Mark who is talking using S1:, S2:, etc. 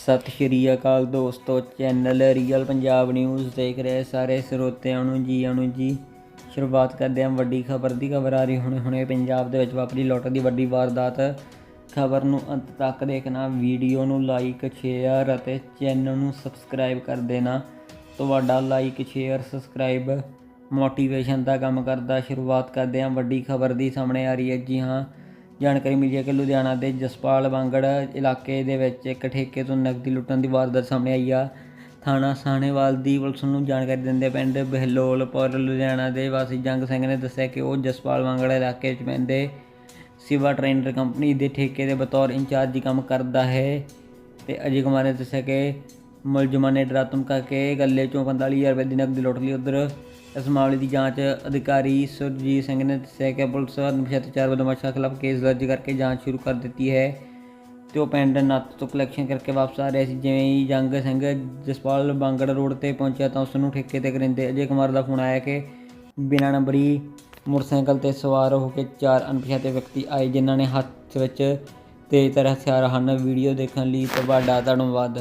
S1: ਸਤਿ ਸ਼੍ਰੀ ਅਕਾਲ ਦੋਸਤੋ, channel real Punjab news ਦੇਖ ਰਹੇ ਸਾਰੇ ਸਰੋਤਿਆਂ ਨੂੰ ਜੀ ਆਣੂ ਜੀ। ਸ਼ੁਰੂਆਤ ਕਰਦੇ ਹਾਂ ਵੱਡੀ ਖਬਰ ਦੀ। ਖਬਰ ਆ ਰਹੀ ਹੁਣੇ ਹੁਣੇ ਪੰਜਾਬ ਦੇ ਵਿੱਚ ਵਾਪਰੀ ਲੁੱਟ ਦੀ ਵੱਡੀ ਵਾਰਦਾਤ। ਖਬਰ ਨੂੰ ਅੰਤ ਤੱਕ ਦੇਖਣਾ, ਵੀਡੀਓ ਨੂੰ ਲਾਈਕ ਸ਼ੇਅਰ ਅਤੇ ਚੈਨਲ ਨੂੰ ਸਬਸਕ੍ਰਾਈਬ ਕਰ ਦੇਣਾ। ਤੁਹਾਡਾ ਲਾਈਕ ਸ਼ੇਅਰ ਸਬਸਕ੍ਰਾਈਬ ਮੋਟੀਵੇਸ਼ਨ ਦਾ ਕੰਮ ਕਰਦਾ। ਸ਼ੁਰੂਆਤ ਕਰਦੇ ਹਾਂ ਵੱਡੀ ਖਬਰ ਦੀ। ਸਾਹਮਣੇ ਆ ਰਹੀ ਹੈ ਜੀ ਹਾਂ ਜਾਣਕਾਰੀ ਮਿਲੀ ਹੈ ਕਿ ਲੁਧਿਆਣਾ ਦੇ ਜਸਪਾਲ ਵਾਂਗੜ ਇਲਾਕੇ ਦੇ ਵਿੱਚ ਇੱਕ ਠੇਕੇ ਤੋਂ ਨਕਦੀ ਲੁੱਟਣ ਦੀ ਵਾਰਦਾਤ ਸਾਹਮਣੇ ਆਈ ਆ। ਥਾਣਾ ਸਾਹਣੇਵਾਲ ਦੀ ਪੁਲਿਸ ਨੂੰ ਜਾਣਕਾਰੀ ਦਿੰਦੇ ਪਿੰਡ ਬਹਿਲੋਲਪੁਰ ਲੁਧਿਆਣਾ ਦੇ ਵਾਸੀ ਜੰਗ ਸਿੰਘ ਨੇ ਦੱਸਿਆ ਕਿ ਉਹ ਜਸਪਾਲ ਬਾਂਗੜ ਇਲਾਕੇ 'ਚ ਪੈਂਦੇ ਸਿਵਾ ਟ੍ਰੇਨਰ ਕੰਪਨੀ ਦੇ ਠੇਕੇ ਦੇ ਬਤੌਰ ਇੰਚਾਰਜ ਕੰਮ ਕਰਦਾ ਹੈ ਤੇ ਅਜੇ ਕੁਮਾਰ ਨੇ ਦੱਸਿਆ ਕਿ ਮੁਲਜ਼ਮਾਂ ਨੇ ਡਰਾ ਧਮਕਾ ਕੇ ਗੱਲੇ ਚੋਂ 45000 ਰੁਪਏ ਦੀ ਨਕਦੀ ਲੁੱਟ ਲਈ। ਉਧਰ ਇਸ ਮਾਮਲੇ ਦੀ ਜਾਂਚ ਅਧਿਕਾਰੀ ਸੁਰਜੀਤ ਸਿੰਘ ਨੇ ਦੱਸਿਆ ਕਿ ਪੁਲਿਸ ਨਸ਼ਾ ਵੱਲੋਂ ਬਦਮਾਸ਼ਾਂ ਖਿਲਾਫ ਕੇਸ ਦਰਜ ਕਰਕੇ ਜਾਂਚ ਸ਼ੁਰੂ ਕਰ ਦਿੱਤੀ ਹੈ ਤੇ ਉਹ ਪਿੰਡ ਨੱਤ ਤੋਂ ਕਲੈਕਸ਼ਨ ਕਰਕੇ ਵਾਪਸ ਆ ਰਿਹਾ ਸੀ। ਜਿਵੇਂ ਹੀ ਜੰਗ ਸਿੰਘ ਜਸਪਾਲ ਬਾਂਗੜ ਰੋਡ ਤੇ ਪਹੁੰਚਿਆ ਤਾਂ ਉਸ ਨੂੰ ਠੇਕੇ ਤੇ ਕਰਿੰਦੇ ਅਜੇ ਕੁਮਾਰ ਦਾ ਫੋਨ ਆਇਆ ਕਿ ਬਿਨਾਂ ਨੰਬਰੀ ਮੋਟਰਸਾਈਕਲ ਤੇ ਸਵਾਰ ਹੋ ਕੇ ਚਾਰ ਅਣਪਛਾਤੇ ਵਿਅਕਤੀ ਆਏ, ਜਿਨ੍ਹਾਂ ਨੇ ਹੱਥ ਵਿੱਚ ਤੇਜ਼ ਤਰ੍ਹਾਂ ਹਥਿਆਰ ਹਨ। ਵੀਡੀਓ ਦੇਖਣ ਲਈ ਤੁਹਾਡਾ ਧੰਨਵਾਦ।